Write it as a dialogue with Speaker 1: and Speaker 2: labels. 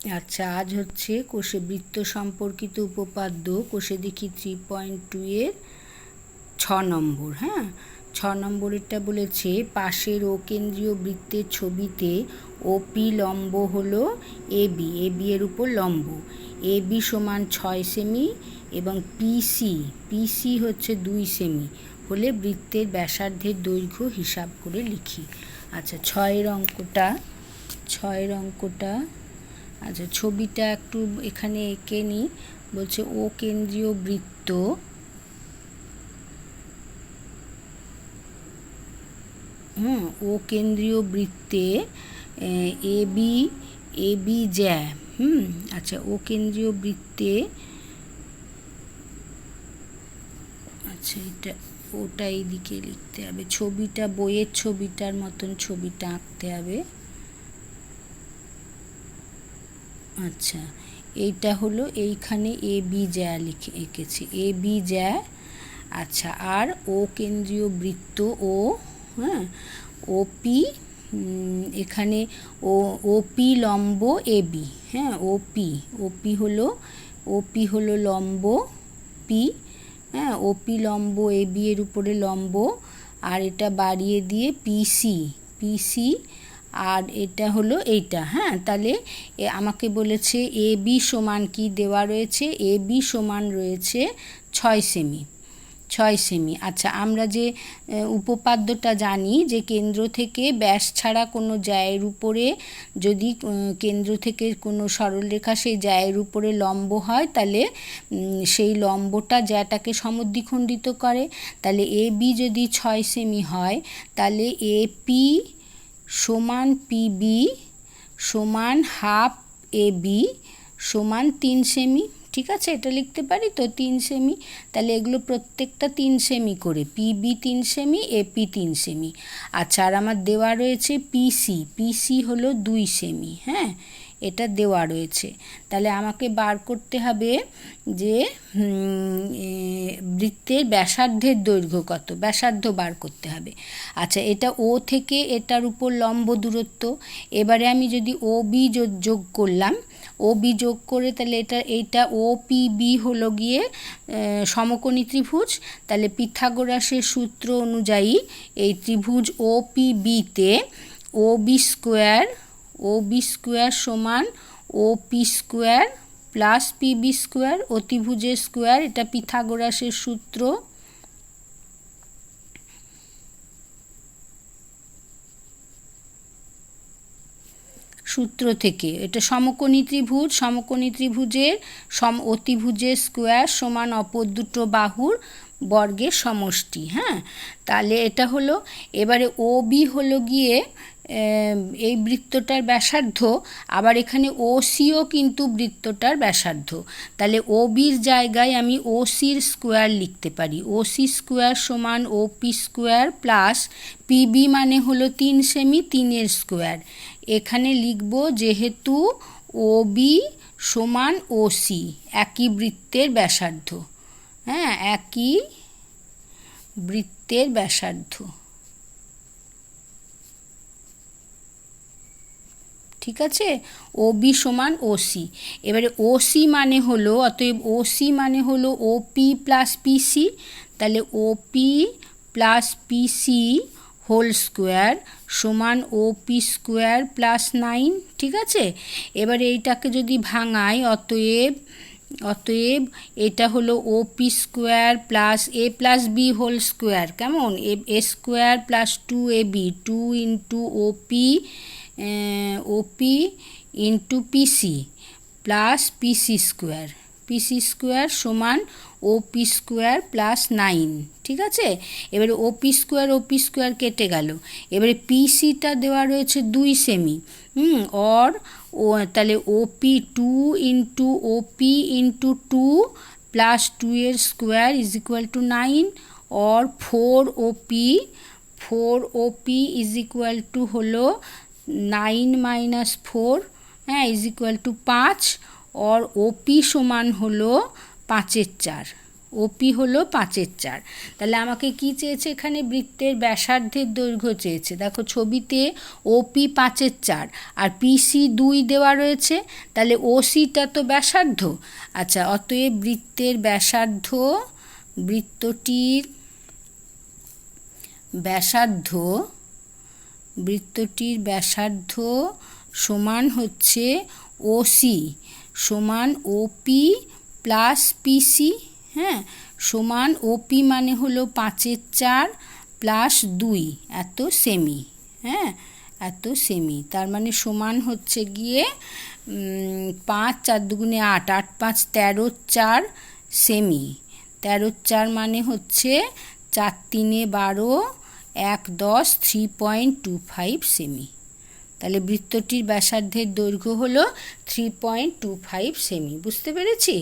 Speaker 1: আচ্ছা আজ হচ্ছে কোষে বৃত্ত সম্পর্কিত উপপাদ্য, কোষে দেখি থ্রি পয়েন্ট টু এর ছ নম্বর হ্যাঁ? ছ নম্বরেরটা বলেছে, পাশের ও কেন্দ্রীয় বৃত্তের ছবিতে ওপি লম্ব হলো এ বি এ বি এর উপর লম্ব। এ বি সমান ছয় সেমি এবং পিসি পিসি হচ্ছে দুই সেমি হলে বৃত্তের ব্যাসার্ধের দৈর্ঘ্য হিসাব করে লিখি। আচ্ছা ছয়ের অঙ্কটা ছয়ের অঙ্কটা আচ্ছা ছবিটা একটু এখানে এঁকে নিই। বলছে, ও কেন্দ্রীয় বৃত্ত। হুম, ও কেন্দ্রীয় বৃত্তে, এ বি এ, বি, জ্যা। হুম আচ্ছা ও কেন্দ্রীয় বৃত্তে। আচ্ছা এটা, ওটা এইদিকে লিখতে হবে। ছবিটা, বইয়ের ছবিটার মতন ছবিটা আঁকতে হবে। আচ্ছা এইটা হলো এইখানে এ, বি, জ্যা লিখে এঁকেছি। এ, বি, জ্যা আচ্ছা আর ও কেন্দ্রীয় বৃত্ত ও হ্যাঁ ও, পি এখানে ও ওপি লম্ব, এ, বি হ্যাঁ ও ওপি ওপি হলো ওপি হলো লম্ব, পি হ্যাঁ ওপি লম্ব, এ, বি এর উপরে লম্ব, আর এটা বাড়িয়ে দিয়ে পিসি পিসি আর এটা হলো এইটা হ্যাঁ? তাহলে আমাকে বলেছে এ বি সমান কি দেওয়া রয়েছে? এ বি সমান রয়েছে ছয় সেমি ছয় সেমি। আচ্ছা আমরা যে উপপাদ্যটা জানি যে কেন্দ্র থেকে ব্যাস ছাড়া কোনো জায়ের উপরে যদি কেন্দ্র থেকে কোনো সরলরেখা সেই জায়ের উপরে লম্ব হয়, তাহলে সেই লম্বটা জ্যাটাকে সমদ্বিখণ্ডিত করে। তাহলে এ বি যদি ছয় সেমি হয়, তাহলে এ পি সমান পিবি সমান হাফ এ বি সমান তিন সেমি ঠিক আছে? এটা লিখতে পারি তো? তিন সেমি তাহলে এগুলো প্রত্যেকটা তিন সেমি করে। পিবি তিন সেমি এপি তিন সেমি আচ্ছা আর আমার দেওয়া রয়েছে পিসি পিসি হলো দুই সেমি হ্যাঁ? এটা দেওয়া রয়েছে। তাহলে আমাকে বার করতে হবে যে বৃত্তের ব্যাসার্ধের দৈর্ঘ্য কত? ব্যাসার্ধ বার করতে হবে। আচ্ছা এটা ও থেকে এটার উপর লম্ব দূরত্ব। এবারে আমি যদি ও বি যোগ করলাম ও বি যোগ করে তাহলে এটা এইটা ও পি বি হলো গিয়ে সমকোণী ত্রিভুজ। তাহলে পিথাগোরাসের সূত্র অনুযায়ী এই ত্রিভুজ ও পি বিতে O B square O B square সমান O P square plus P B square অতিভুজের square এটা পিথাগোরাসের সূত্র। সূত্র থেকে, এটা সমকোণী ত্রিভুজ, সমকোণী ত্রিভুজের সম অতিভুজের স্কোয়ার সমান অপর দুটো বাহুর বর্গের সমষ্টি হ্যাঁ? তাহলে এটা হলো, এবারে ও বি হলো গিয়ে এই বৃত্তটার ব্যাসার্ধ, আবার এখানে ও সিও কিন্তু বৃত্তটার ব্যাসার্ধ। তাহলে ও বির জায়গায় আমি ও সির স্কোয়ার লিখতে পারি। ও সি স্কোয়ার সমান O P square plus PB মানে হলো তিন সেমি তিনের স্কোয়ার এখানে লিখব যেহেতু ও বি সমান ও সি একই বৃত্তের ব্যাসার্ধ। হ্যাঁ একই বৃত্তের ব্যাসার্ধ। ঠিক আছে? ও বি সমান ও সি এবারে ও সি মানে হলো, অতএব ও সি মানে হলো ও পি প্লাস পিসি তাহলে O P plus PC whole square সমান O P square plus nine ঠিক আছে? এবারে এইটাকে যদি ভাঙাই, অতএব অতএব এটা হলো O P square plus A plus B whole square কেমন? A square plus two A B two into O P OP into PC plus PC square PC square সমান O P square plus nine ঠিক আছে? এবারে O P square O P square কেটে গেল। এবারে পিসিটা দেওয়া রয়েছে দুই সেমি হুম? অর ও, তাহলে OP two into OP into two plus two এর square is equal to nine or four OP four OP is equal to হলো nine minus four হ্যাঁ ইজ ইকুয়াল টু পাঁচ or OP সমান হলো পাঁচের চার। ওপি হলো পাঁচের চার। তাহলে আমাকে কি চেয়েছে এখানে? বৃত্তের ব্যাসার্ধের দৈর্ঘ্য চেয়েছে। দেখো, ছবিতে ওপি পাঁচের চার, আর পিসি দুই দেওয়া রয়েছে। তাহলে ওসিটা তো ব্যাসার্ধ। আচ্ছা অতএব বৃত্তের ব্যাসার্ধ, বৃত্তটির ব্যাসার্ধ বৃত্তটির ব্যাসার্ধ সমান হচ্ছে ওসি সমান ওপি প্লাস পিসি হ্যাঁ? সমান ওপি মানে হলো পাঁচের চার প্লাস দুই, এত সেমি হ্যাঁ? এত সেমি তার মানে সমান হচ্ছে গিয়ে পাঁচ চার দুগুণে আট আট পাঁচ তেরো চার সেমি তেরো চার মানে হচ্ছে চার তিনে বারো এক দশ থ্রি পয়েন্ট টু ফাইভ সেমি তাহলে বৃত্তটির ব্যাসার্ধের দৈর্ঘ্য হলো থ্রি পয়েন্ট টু ফাইভ সেমি বুঝতে পেরেছি?